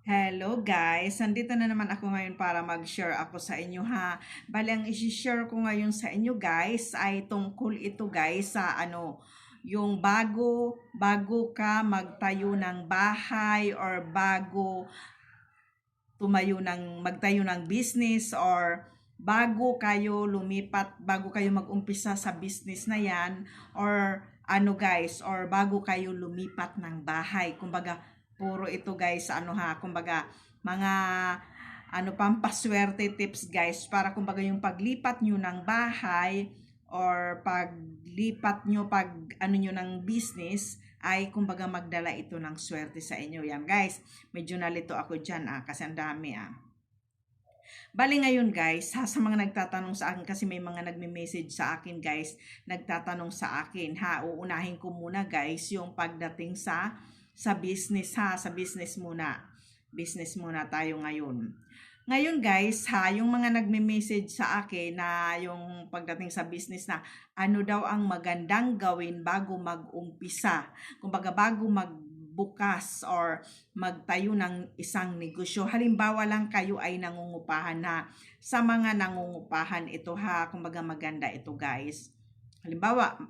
Hello guys, nandito na naman ako ngayon para mag-share ako sa inyo ha. Bali ang i-share ko ngayon sa inyo guys ay tungkol ito guys sa ano, yung bago bago ka magtayo ng bahay or bago tumayo ng magtayo ng business or bago kayo lumipat, bago kayo mag-umpisa sa business na yan or ano guys, or bago kayo lumipat ng bahay. Kumbaga, puro ito guys, ano ha, kumbaga, mga ano pampaswerte tips guys para kumbaga yung paglipat nyo ng bahay or paglipat nyo pag ano nyo ng business ay kumbaga magdala ito ng swerte sa inyo. Yan guys, medyo nalito ako dyan ah, kasi ang dami ah. Bali ngayon guys, ha, sa mga nagtatanong sa akin kasi may mga nagme-message sa akin guys, nagtatanong sa akin ha, uunahin ko muna guys yung pagdating sa sa business ha, sa business muna. Business muna tayo ngayon. Ngayon guys, ha, yung mga nagme-message sa akin na yung pagdating sa business na ano daw ang magandang gawin bago mag-umpisa. Kumbaga bago mag bukas or magtayo ng isang negosyo. Halimbawa lang kayo ay nangungupahan na sa mga nangungupahan ito ha, kumbaga maganda ito guys. Halimbawa,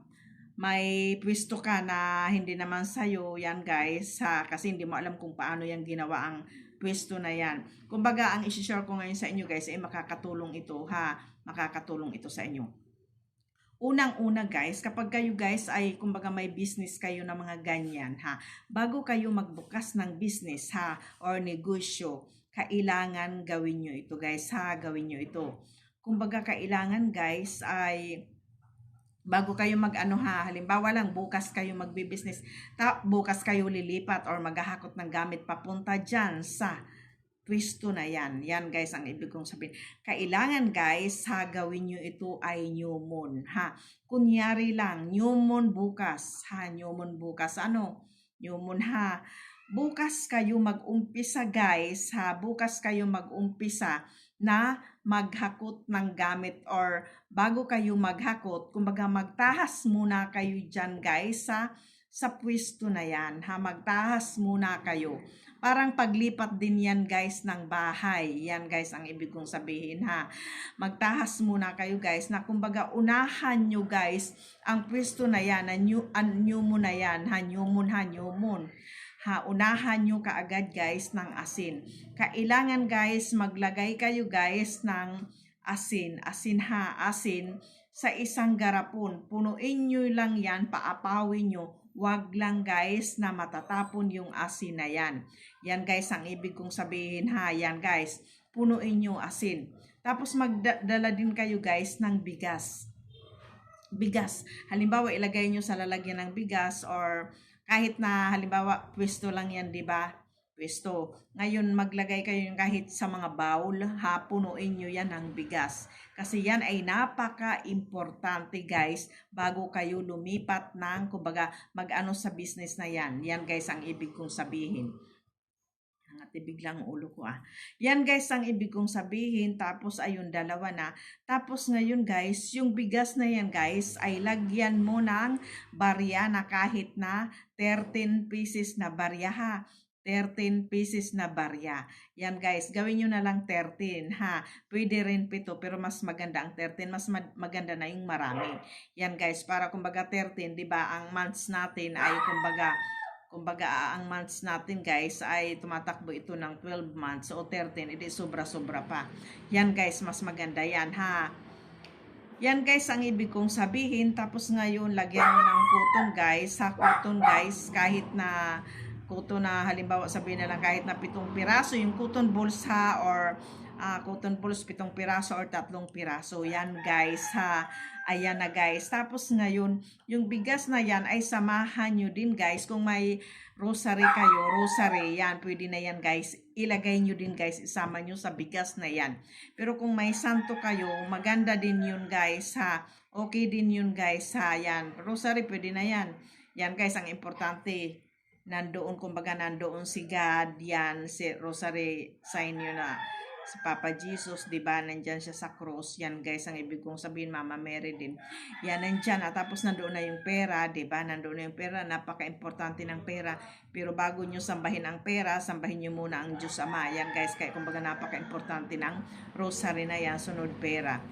may pwesto ka na hindi naman sa'yo yan guys ha, kasi hindi mo alam kung paano yan ginawa ang pwesto na yan. Kumbaga, ang isi-share ko ngayon sa inyo guys ay makakatulong ito ha, makakatulong ito sa inyo. Unang-una guys, kapag kayo guys ay kumbaga may business kayo na mga ganyan ha, bago kayo magbukas ng business ha or negosyo, kailangan gawin nyo ito guys ha, gawin nyo ito. Kumbaga kailangan guys ay bago kayo mag-ano ha, halimbawa lang bukas kayo magbi-business, ta bukas kayo lilipat or maghahakot ng gamit papunta dyan sa pwesto na yan. Yan guys ang ibig kong sabihin. Kailangan guys ha gawin nyo ito ay new moon ha. Kunyari lang new moon bukas ha new moon bukas ano new moon ha. Bukas kayo mag-umpisa guys ha. Bukas kayo mag-umpisa na maghakot ng gamit or bago kayo maghakot, kumbaga magtahas muna kayo dyan guys sa sa pwesto na yan ha. Magtahas muna kayo Parang paglipat din yan guys ng bahay. Yan guys ang ibig kong sabihin ha. Magtahas muna kayo guys na kumbaga unahan nyo guys ang pwesto na yan, na new, an, new moon na yan, ha, new moon ha, new moon. Ha, unahan nyo kaagad guys ng asin. Kailangan guys maglagay kayo guys ng asin, asin ha, asin sa isang garapon. Punuin nyo lang yan, paapawin nyo wag lang guys na matatapon yung asin na yan. Yan guys ang ibig kong sabihin ha. Yan guys, punuin yung asin. Tapos magdala din kayo guys ng bigas. Bigas. Halimbawa ilagay nyo sa lalagyan ng bigas or kahit na halimbawa pwesto lang yan, di ba? pwesto. Ngayon, maglagay kayo kahit sa mga bowl, ha, punuin nyo yan ng bigas. Kasi yan ay napaka-importante guys, bago kayo lumipat ng, kumbaga, mag-ano sa business na yan. Yan guys ang ibig kong sabihin. At biglang ulo ko ah. Yan guys ang ibig kong sabihin. Tapos ayun dalawa na. Tapos ngayon guys, yung bigas na yan guys ay lagyan mo ng barya na kahit na 13 pieces na barya ha. 13 pieces na barya. Yan guys, gawin nyo na lang 13 ha. Pwede rin pito pero mas maganda ang 13. Mas maganda na yung marami. Yan guys, para kumbaga 13, di ba ang months natin ay kumbaga kumbaga ang months natin guys ay tumatakbo ito ng 12 months o 13, edi sobra-sobra pa. Yan guys, mas maganda yan ha. Yan guys ang ibig kong sabihin. Tapos ngayon, lagyan mo ng cotton guys. Sa cotton guys, kahit na kuto na halimbawa sabihin na lang kahit na pitong piraso yung cotton balls ha or uh, cotton balls pitong piraso or tatlong piraso. Yan guys ha. Ayan na guys. Tapos ngayon yung bigas na yan ay samahan nyo din guys. Kung may rosary kayo rosary yan pwede na yan guys. Ilagay nyo din guys. Isama nyo sa bigas na yan. Pero kung may santo kayo maganda din yun guys ha. Okay din yun guys ha. Yan rosary pwede na yan. Yan guys ang importante. Nandoon kumbaga nandoon si God. Yan si rosary sa inyo na si Papa Jesus, di ba? Nandyan siya sa cross. Yan guys, ang ibig kong sabihin, Mama Mary din. Yan, nandyan. At tapos nandoon na yung pera, di ba? Nandoon na yung pera. Napaka-importante ng pera. Pero bago nyo sambahin ang pera, sambahin nyo muna ang Diyos Ama. Yan guys, kaya kumbaga napaka-importante ng rosary na yan, sunod pera.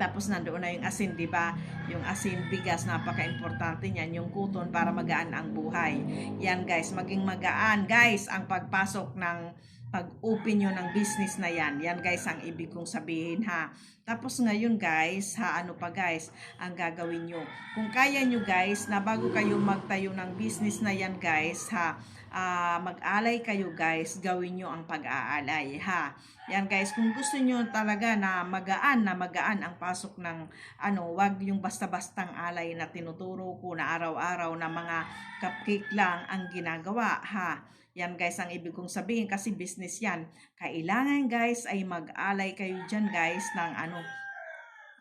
Tapos nandoon na yung asin, di ba? Yung asin, bigas, napaka-importante niyan. Yung kuton para magaan ang buhay. Yan guys, maging magaan. Guys, ang pagpasok ng pag-open nyo ng business na yan. Yan guys, ang ibig kong sabihin ha. Tapos ngayon guys, ha, ano pa guys, ang gagawin nyo. Kung kaya nyo guys, na bago kayo magtayo ng business na yan guys, ha, ah, mag-alay kayo guys, gawin nyo ang pag-aalay ha. Yan guys, kung gusto nyo talaga na magaan na magaan ang pasok ng ano, wag yung basta-bastang alay na tinuturo ko na araw-araw na mga cupcake lang ang ginagawa ha. Yan guys ang ibig kong sabihin kasi business yan. Kailangan guys ay mag-alay kayo dyan guys ng ano,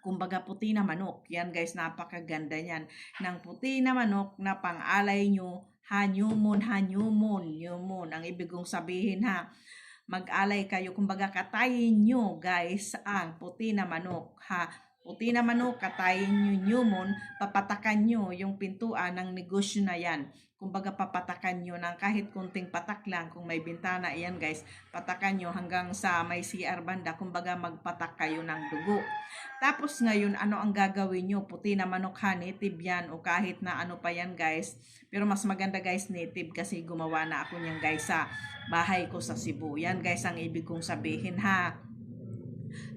kumbaga puti na manok. Yan guys, napakaganda niyan. Ng puti na manok na pang-alay nyo, hanyumon, hanyumon, yumon. Ang ibig kong sabihin ha, mag-alay kayo, kumbaga katayin nyo guys ang puti na manok ha. Puti na manok, katayin nyo nyumon, papatakan nyo yung pintuan ng negosyo na yan. Kumbaga papatakan nyo ng kahit kunting patak lang kung may bintana, iyan guys, patakan nyo hanggang sa may CR banda, kumbaga magpatak kayo ng dugo. Tapos ngayon, ano ang gagawin nyo? Puti na manok ha, native yan o kahit na ano pa yan guys. Pero mas maganda guys native kasi gumawa na ako niyan guys sa bahay ko sa Cebu. Yan guys ang ibig kong sabihin ha.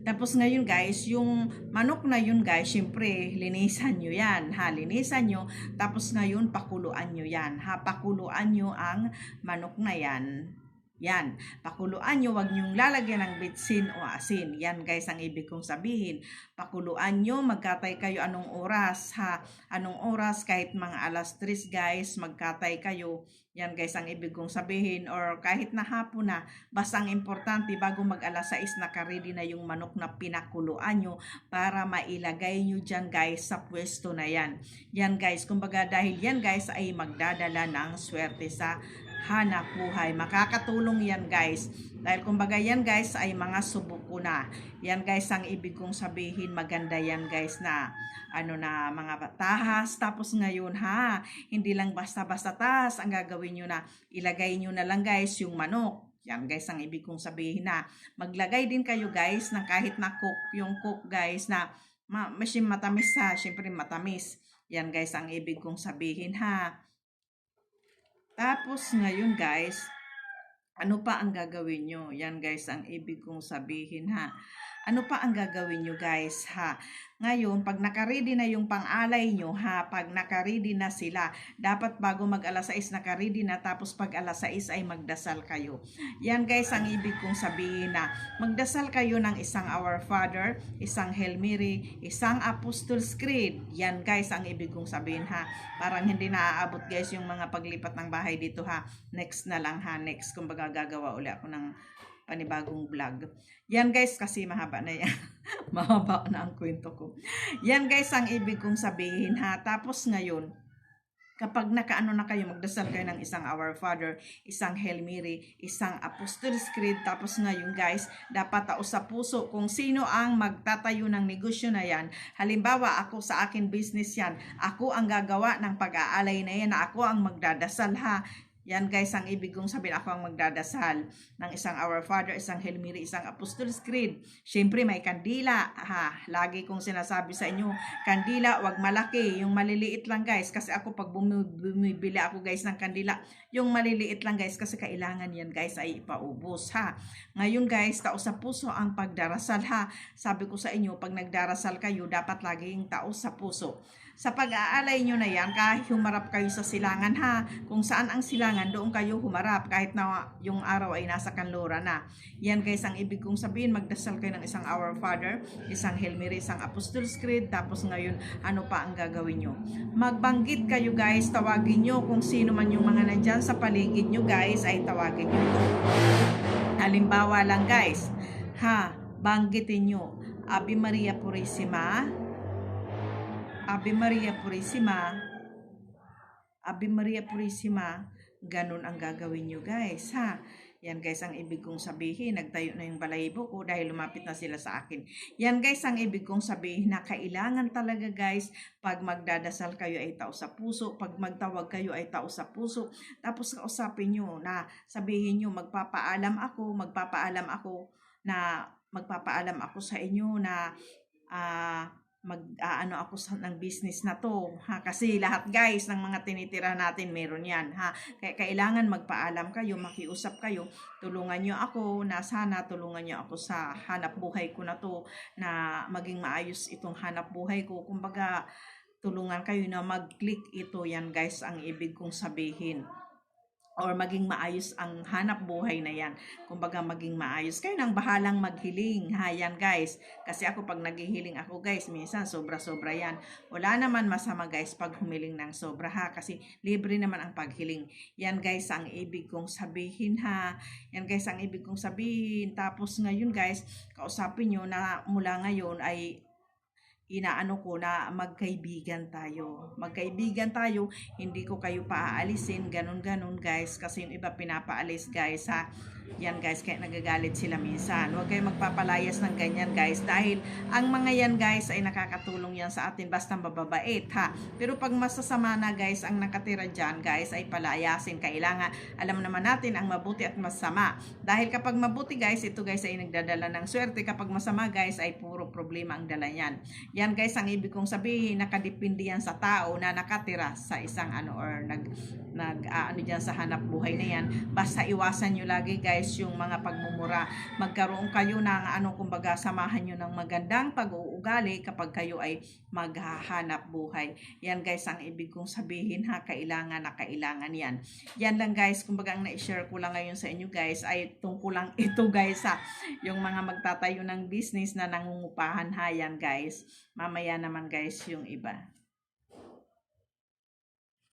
Tapos ngayon guys, yung manok na yun guys, syempre linisan nyo yan. Ha, linisan nyo. Tapos ngayon, pakuluan nyo yan. Ha, pakuluan nyo ang manok na yan. Yan, pakuluan nyo, wag nyong lalagyan ng bitsin o asin. Yan guys ang ibig kong sabihin. Pakuluan nyo, magkatay kayo anong oras ha. Anong oras, kahit mga alas 3 guys, magkatay kayo. Yan guys ang ibig kong sabihin. Or kahit na hapon na, basta ang importante bago mag alas 6 nakaready na yung manok na pinakuluan nyo para mailagay nyo dyan guys sa pwesto na yan. Yan guys, kumbaga dahil yan guys ay magdadala ng swerte sa hanap buhay. Makakatulong yan guys. Dahil kumbaga yan guys ay mga subok ko na. Yan guys ang ibig kong sabihin. Maganda yan guys na ano na mga tahas. Tapos ngayon ha, hindi lang basta-basta tahas ang gagawin nyo na. Ilagay nyo na lang guys yung manok. Yan guys ang ibig kong sabihin na maglagay din kayo guys ng kahit na cook, yung cook guys na ma matamis ha, syempre matamis. Yan guys ang ibig kong sabihin ha. Tapos ngayon guys, ano pa ang gagawin nyo? Yan guys ang ibig kong sabihin ha. Ano pa ang gagawin nyo guys ha? Ngayon, pag nakaredy na yung pang-alay nyo ha, pag nakaredy na sila, dapat bago mag alas 6 nakaredy na tapos pag alas 6 ay magdasal kayo. Yan guys ang ibig kong sabihin na magdasal kayo ng isang Our Father, isang Hail Mary, isang Apostles' Creed. Yan guys ang ibig kong sabihin ha. Parang hindi naaabot guys yung mga paglipat ng bahay dito ha. Next na lang ha, next. Kumbaga gagawa uli ako ng panibagong vlog. Yan guys, kasi mahaba na yan. mahaba na ang kwento ko. Yan guys, ang ibig kong sabihin ha. Tapos ngayon, kapag nakaano na kayo, magdasal kayo ng isang Our Father, isang Hail Mary, isang Apostles' Creed, tapos ngayon guys, dapat tao sa puso kung sino ang magtatayo ng negosyo na yan. Halimbawa, ako sa akin business yan, ako ang gagawa ng pag-aalay na yan, ako ang magdadasal ha. Yan guys, ang ibig kong sabihin ako ang magdadasal ng isang Our Father, isang Hail Mary, isang Apostles' Creed. Siyempre may kandila. Ha, lagi kong sinasabi sa inyo, kandila, wag malaki. Yung maliliit lang guys. Kasi ako pag bumibili ako guys ng kandila, yung maliliit lang guys. Kasi kailangan yan guys ay ipaubos ha. Ngayon guys, tao sa puso ang pagdarasal ha. Sabi ko sa inyo, pag nagdarasal kayo, dapat laging tao sa puso sa pag-aalay nyo na yan, kahit humarap kayo sa silangan ha, kung saan ang silangan, doon kayo humarap kahit na yung araw ay nasa kanlura na. Yan guys, ang ibig kong sabihin, magdasal kayo ng isang Our Father, isang Hail Mary, isang Apostles' Creed, tapos ngayon, ano pa ang gagawin nyo? Magbanggit kayo guys, tawagin nyo kung sino man yung mga nandyan sa paligid nyo guys, ay tawagin nyo. Halimbawa lang guys, ha, banggitin nyo, Ave Maria Purisima, Ave Maria Purisima, Ave Maria Purisima, ganun ang gagawin nyo guys, ha? Yan guys ang ibig kong sabihin. Nagtayo na yung balahibo ko dahil lumapit na sila sa akin. Yan guys ang ibig kong sabihin na kailangan talaga guys pag magdadasal kayo ay tao sa puso, pag magtawag kayo ay tao sa puso. Tapos kausapin nyo na sabihin nyo magpapaalam ako, magpapaalam ako na magpapaalam ako sa inyo na ah mag ano ako sa ng business na to ha? Kasi lahat guys ng mga tinitira natin meron yan ha? Kaya kailangan magpaalam kayo makiusap kayo. Tulungan nyo ako na sana tulungan nyo ako sa hanap buhay ko na to na maging maayos itong hanap buhay ko. Kumbaga tulungan kayo na mag-click ito. Yan guys ang ibig kong sabihin or maging maayos ang hanap buhay na yan. Kumbaga maging maayos. Kayo nang bahalang maghiling. Ha, yan guys. Kasi ako pag naghihiling ako guys, minsan sobra-sobra yan. Wala naman masama guys pag humiling ng sobra ha. Kasi libre naman ang paghiling. Yan guys ang ibig kong sabihin ha. Yan guys ang ibig kong sabihin. Tapos ngayon guys, kausapin nyo na mula ngayon ay inaano ko na magkaibigan tayo. Magkaibigan tayo, hindi ko kayo paaalisin, ganun-ganun guys, kasi yung iba pinapaalis guys ha. Yan guys, kaya nagagalit sila minsan. Huwag kayo magpapalayas ng ganyan guys, dahil ang mga yan guys ay nakakatulong yan sa atin basta mababait ha. Pero pag masasama na guys, ang nakatira dyan guys ay palayasin. Kailangan, alam naman natin ang mabuti at masama. Dahil kapag mabuti guys, ito guys ay nagdadala ng swerte. Kapag masama guys, ay puro problema ang dala yan. Yan guys ang ibig kong sabihin, nakadepende yan sa tao na nakatira sa isang ano or nag nag ah, ano diyan sa hanap buhay na yan. Basta iwasan nyo lagi guys yung mga pagmumura. Magkaroon kayo ng ano kumbaga samahan nyo ng magandang pag-uugali kapag kayo ay maghahanap buhay. Yan guys ang ibig kong sabihin ha, kailangan na kailangan yan. Yan lang guys, kumbaga ang na-share ko lang ngayon sa inyo guys ay tungkol lang ito guys ha. Yung mga magtatayo ng business na nangungupahan ha yan guys. Mamaya naman guys yung iba.